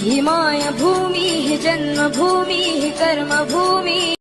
हिमाय भूमिः जन्मभूमिः कर्मभूमिः।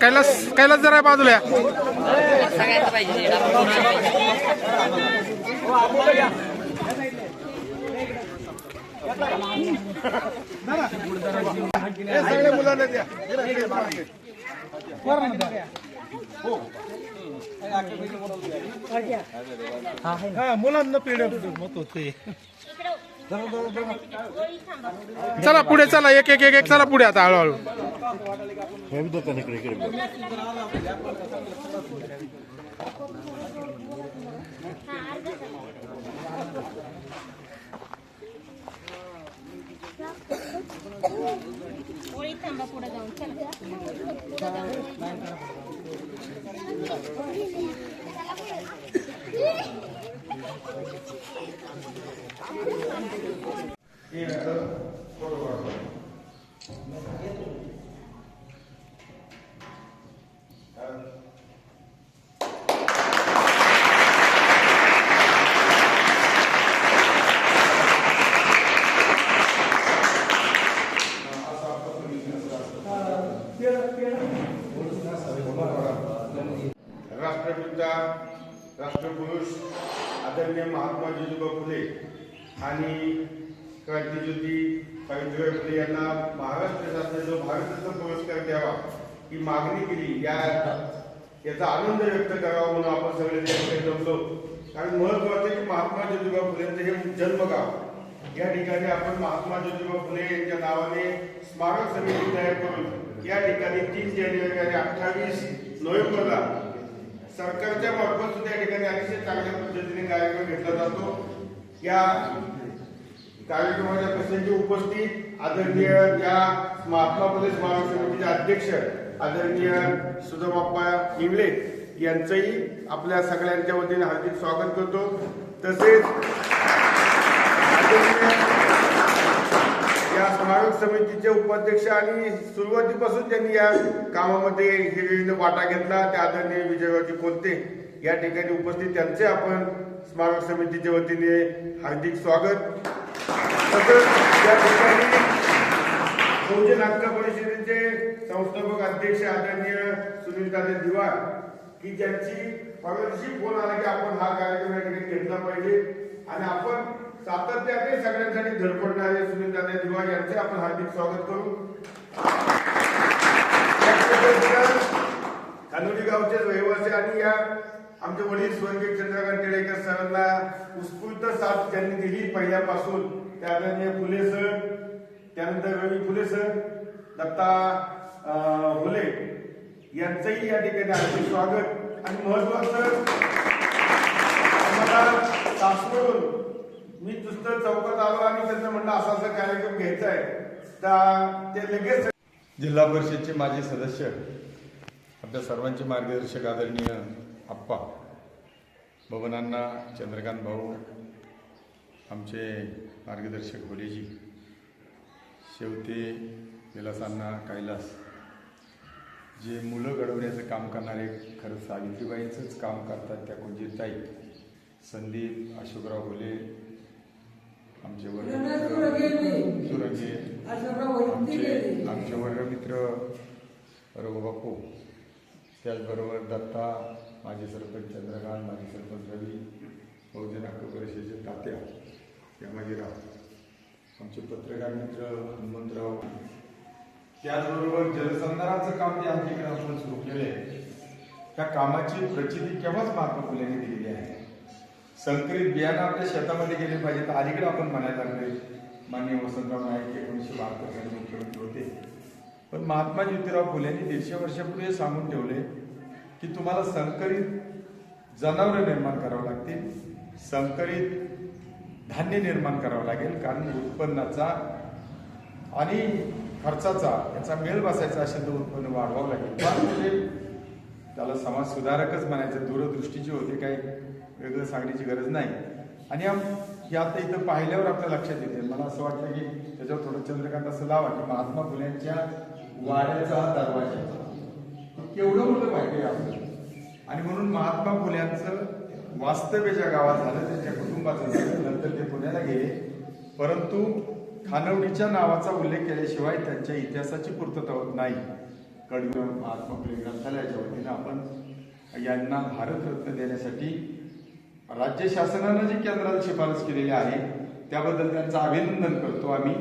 कैलास कैलास जरा बाजूला या. सगळ्या मुलांना द्या हा मुलांना पिढ्या मत होते चला पुढे चला एक एक एक एक चला पुढे आता हळूहळू. রাষ্ট্রপিতা রাষ্ট্রপুরুষ आदरणीय महात्मा ज्योतिबा फुले आणि क्रांतीज्योती सावित्रीबाई फुले यांना महाराष्ट्र शासनाचा भारतरत्न पुरस्कार द्यावा ही मागणी केली या याचा आनंद व्यक्त करावा म्हणून आपण सगळे या ठिकाणी जमलो कारण महत्वाचं की महात्मा ज्योतिबा फुलेंचं हे जन्मगाव या ठिकाणी आपण महात्मा ज्योतिबा फुले यांच्या नावाने स्मारक समिती तयार करून या ठिकाणी तीन जानेवारी आणि अठ्ठावीस नोव्हेंबरला सरकारच्या मार्फत सुद्धा या ठिकाणी अतिशय चांगल्या पद्धतीने कार्यक्रम घेतला जातो. या कार्यक्रमाच्या प्रसंगी उपस्थित आदरणीय या महात्मा फुले स्मारक समितीचे अध्यक्ष आदरणीय सुधाबाप्पा इंगळे यांचंही आपल्या सगळ्यांच्या वतीने हार्दिक स्वागत करतो. तसेच आदरणीय या स्मारक समितीचे उपाध्यक्ष आणि सुरुवातीपासून त्यांनी या कामामध्ये हिरिरीने वाटा घेतला. त्या आदरणीय विजयवती कोलते या ठिकाणी उपस्थित त्यांचे आपण स्मारक समितीच्या वतीने हार्दिक स्वागत. तसंच या ठिकाणी बहुजन हक्क परिषदेचे संस्थापक अध्यक्ष आदरणीय सुनील दादा दिवार की ज्यांची परवानगी फोन आला की आपण हा कार्यक्रम या ठिकाणी घेतला पाहिजे. आणि आपण सातत्याने सगळ्यांसाठी धडपडणारे सुनील दादा दिवा यांचे आपण हार्दिक स्वागत करू. खानोली गावचे रहिवासी आणि या आमचे वडील स्वर्गीय चंद्रकांत केळेकर सरांना उत्स्फूर्त साथ त्यांनी दिली पहिल्यापासून. त्यानंतर फुले सर त्यानंतर रवी फुले सर दत्ता फुले यांचंही या ठिकाणी हार्दिक स्वागत आणि महत्वाचं आम्हाला तासवरून मी दुसरं चौकात आलो आणि त्यांना म्हटलं असा असा कार्यक्रम घ्यायचा आहे तर ते लगेच जिल्हा परिषदचे माजी सदस्य आपल्या सर्वांचे मार्गदर्शक आदरणीय आप्पा बबनांना चंद्रकांत भाऊ आमचे मार्गदर्शक होलेजी शेवते विलासांना कैलास. जे मुलं घडवण्याचं काम करणारे खरं सावित्रीबाईंचंच काम करतात त्या कुंजीताई संदीप अशोकराव होले आमचे सुरंगे आमचे आमचे वर्गमित्र रघुबापू त्याचबरोबर दत्ता माजी सरपंच चंद्रकांत माजी सरपंच रवी बहुजन हक्क परिषदेचे तात्या यमाजीराव आमचे पत्रकार मित्र हनुमंतराव. त्याचबरोबर जलसंधारणाचं काम जे आमच्याकडे आपण सुरू केले त्या कामाची प्रचिती केव्हाच महात्मा फुलेंनी दिलेली आहे? संकरित बियाणं आपल्या शेतामध्ये गेले पाहिजे तर अलीकडे आपण म्हणायला लागले माननीय वसंतराव नाईक एकोणीसशे बहात्तर साली मुख्यमंत्री होते. पण महात्मा ज्योतिराव फुलेंनी दीडशे वर्षापूर्वी हे सांगून ठेवले की तुम्हाला संकरित जनावरं निर्माण करावं लागतील. संकरित धान्य निर्माण करावं लागेल. कारण उत्पन्नाचा आणि खर्चाचा याचा मेळ बसायचा असेल तर उत्पन्न वाढवावं लागेल. त्याला समाज सुधारकच म्हणायचं. दूरदृष्टीची होते काही. वेगळं सांगण्याची गरज नाही. आणि हे आता इथं पाहिल्यावर आपल्या लक्षात येते. मला असं वाटतं की त्याच्यावर थोडं चंद्रकांत असं लावा की महात्मा फुलेंच्या वाड्याचा दरवाजा केवढं मोठं पाहिजे आहे आपलं. आणि म्हणून महात्मा फुल्यांचं वास्तव्य ज्या गावात झालं त्यांच्या कुटुंबाचं झालं नंतर ते पुण्याला गेले. परंतु खानवडीच्या नावाचा उल्लेख केल्याशिवाय त्यांच्या इतिहासाची पूर्तता होत नाही. कडवी महात्मा फुले ग्रंथालयाच्या वतीनं आपण यांना भारतरत्न देण्यासाठी राज्य शासनानं जी केंद्राला शिफारस केलेली आहे त्याबद्दल त्यांचं अभिनंदन करतो आम्ही.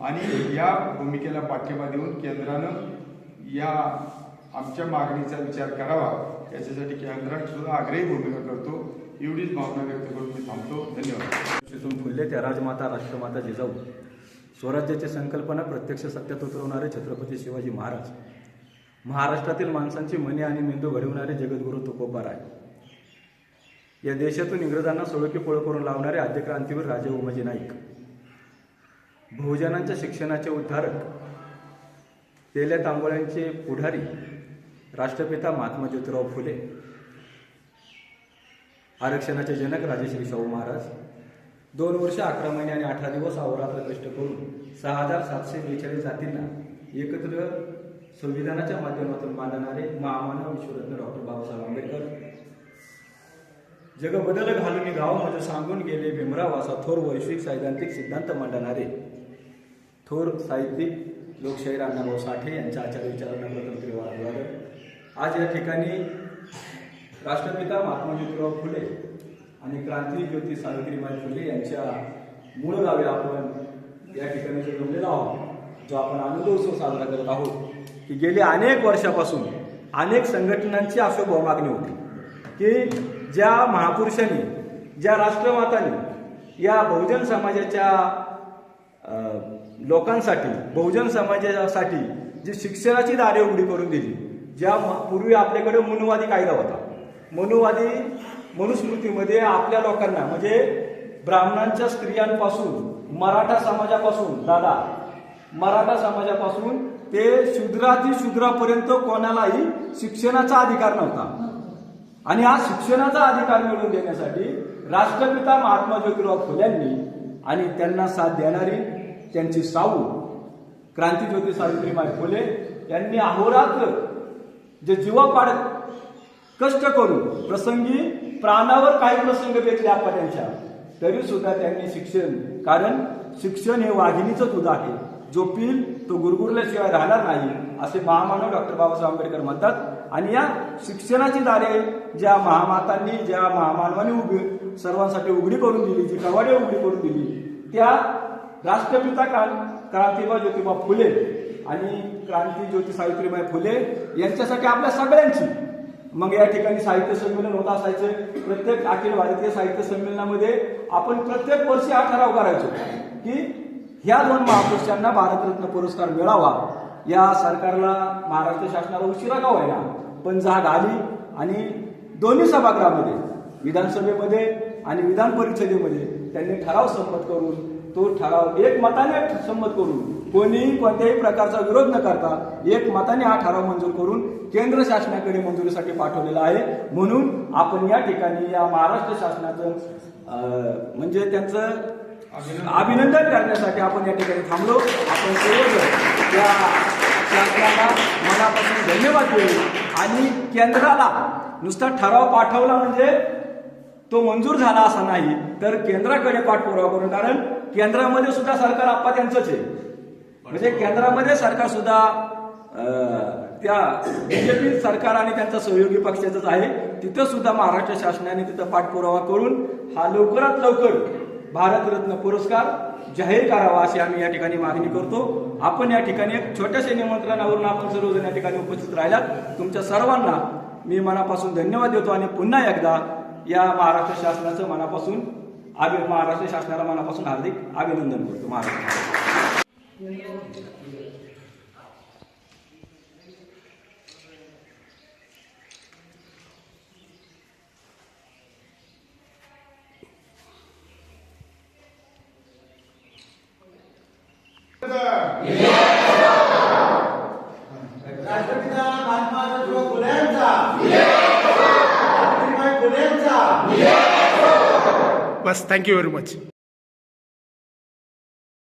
आणि या भूमिकेला पाठिंबा देऊन केंद्रानं या आमच्या मागणीचा विचार करावा. याच्यासाठी केंद्रात सुद्धा आग्रही भूमिका करतो. एवढीच भावना व्यक्त करून मी थांबतो. धन्यवाद. तिथून फुलले त्या राजमाता राष्ट्रमाता जिजाऊ. स्वराज्याची संकल्पना प्रत्यक्ष सत्यात उतरवणारे छत्रपती शिवाजी महाराज. महाराष्ट्रातील माणसांची मने आणि मेंदू घडवणारे जगद्गुरू तुकोबा राय या देशातून इंग्रजांना सोळकी पोळ करून लावणारे आद्य क्रांतीवीर राजे उमाजी नाईक. बहुजनांच्या शिक्षणाचे उद्धारक तेल्या तांबोळ्यांचे पुढारी राष्ट्रपिता महात्मा ज्योतिराव फुले आरक्षणाचे जनक राजेश्री शाहू महाराज दोन वर्ष अकरा महिने आणि अठरा दिवस अहोरात्र कष्ट करून सहा हजार सातशे बेचाळीस जातींना एकत्र संविधानाच्या माध्यमातून मांडणारे महामानव विश्वरत्न डॉक्टर बाबासाहेब आंबेडकर जग बदल घालून गाव माझं सांगून गेले भीमराव असा थोर वैश्विक सैद्धांतिक सिद्धांत मांडणारे. थोर साहित्यिक लोकशाहीर अण्णाभाऊ साठे यांच्या आचार विचारांना प्रथम त्रिवार आज या ठिकाणी राष्ट्रपिता महात्मा ज्योतिराव फुले आणि क्रांती ज्योती सावित्रीबाई फुले यांच्या मूळ गावी आपण या ठिकाणी जो जमलेलो आहोत जो आपण आनंद उत्सव साजरा करत आहोत की गेली अनेक वर्षापासून अनेक संघटनांची अशोभाव मागणी होती. की ज्या महापुरुषांनी ज्या राष्ट्रमातांनी या बहुजन समाजाच्या लोकांसाठी बहुजन समाजासाठी जी शिक्षणाची दारे उघडी करून दिली ज्या पूर्वी आपल्याकडे मनुवादी कायदा होता. मनुवादी मनुस्मृतीमध्ये आपल्या लोकांना म्हणजे ब्राह्मणांच्या स्त्रियांपासून मराठा समाजापासून दादा मराठा समाजापासून ते शूद्राती शूद्रापर्यंत कोणालाही शिक्षणाचा अधिकार नव्हता. आणि हा शिक्षणाचा अधिकार मिळवून देण्यासाठी राष्ट्रपिता महात्मा ज्योतिराव फुल्यांनी आणि त्यांना साथ देणारी त्यांची साऊ क्रांतीज्योती सावित्रीबाई फुले यांनी अहोरात्र जे जीवापाड कष्ट करून प्रसंगी प्राणावर काही प्रसंग भेटले आपण त्यांच्या तरी सुद्धा त्यांनी शिक्षण कारण शिक्षण हे वाघिणीचं दूध आहे. जो पिल तो गुरगुरल्याशिवाय राहणार नाही असे महामानव डॉक्टर बाबासाहेब आंबेडकर म्हणतात. आणि या शिक्षणाची दारे ज्या महामातांनी ज्या महामानवाने उभी सर्वांसाठी उघडी करून दिली जी कवाडे उघडी करून दिली त्या राष्ट्रपिता क्रांतिबा ज्योतिबा फुले आणि क्रांती ज्योती सावित्रीबाई फुले यांच्यासाठी आपल्या सगळ्यांची. मग या ठिकाणी साहित्य संमेलन होत असायचं. प्रत्येक अखिल भारतीय साहित्य संमेलनामध्ये आपण प्रत्येक वर्षी हा ठराव करायचो की ह्या दोन महापुरुषांना भारतरत्न पुरस्कार मिळावा. या सरकारला महाराष्ट्र शासनाला उशिरा का व्हायला पण जाग आली आणि दोन्ही सभागृहामध्ये विधानसभेमध्ये आणि विधान परिषदेमध्ये त्यांनी ठराव संमत करून तो ठराव एक मताने संमत करून कोणीही कोणत्याही प्रकारचा विरोध न करता एक मताने हा ठराव मंजूर करून केंद्र शासनाकडे मंजुरीसाठी पाठवलेला आहे. म्हणून आपण या ठिकाणी या महाराष्ट्र शासनाचं म्हणजे त्यांचं अभिनंदन करण्यासाठी आपण या ठिकाणी थांबलो. आपण सर्वजण त्या शासनाला मनापासून धन्यवाद देऊ आणि केंद्राला नुसता ठराव पाठवला म्हणजे तो मंजूर झाला असा नाही. तर केंद्राकडे पाठपुरावा करून कारण केंद्रामध्ये सुद्धा सरकार आप्पा त्यांचंच आहे. म्हणजे केंद्रामध्ये सरकार सुद्धा त्या बीजेपी सरकार आणि त्यांचा सहयोगी पक्षाचंच आहे. तिथं सुद्धा महाराष्ट्र शासनाने तिथं पाठपुरावा करून हा लवकरात लवकर भारतरत्न पुरस्कार जाहीर करावा अशी आम्ही या ठिकाणी मागणी करतो. आपण या ठिकाणी एक छोट्याशा निमंत्रणावरून आपण सर्वजण या ठिकाणी उपस्थित राहिलात. तुमच्या सर्वांना मी मनापासून धन्यवाद देतो आणि पुन्हा एकदा या महाराष्ट्र शासनाचं मनापासून अभि महाराष्ट्र शासनाला मनापासून हार्दिक अभिनंदन करतो. महाराष्ट्र. राष्ट्रपिता महात्मा ज्योतिबा बस थँक्यू व्हेरी मच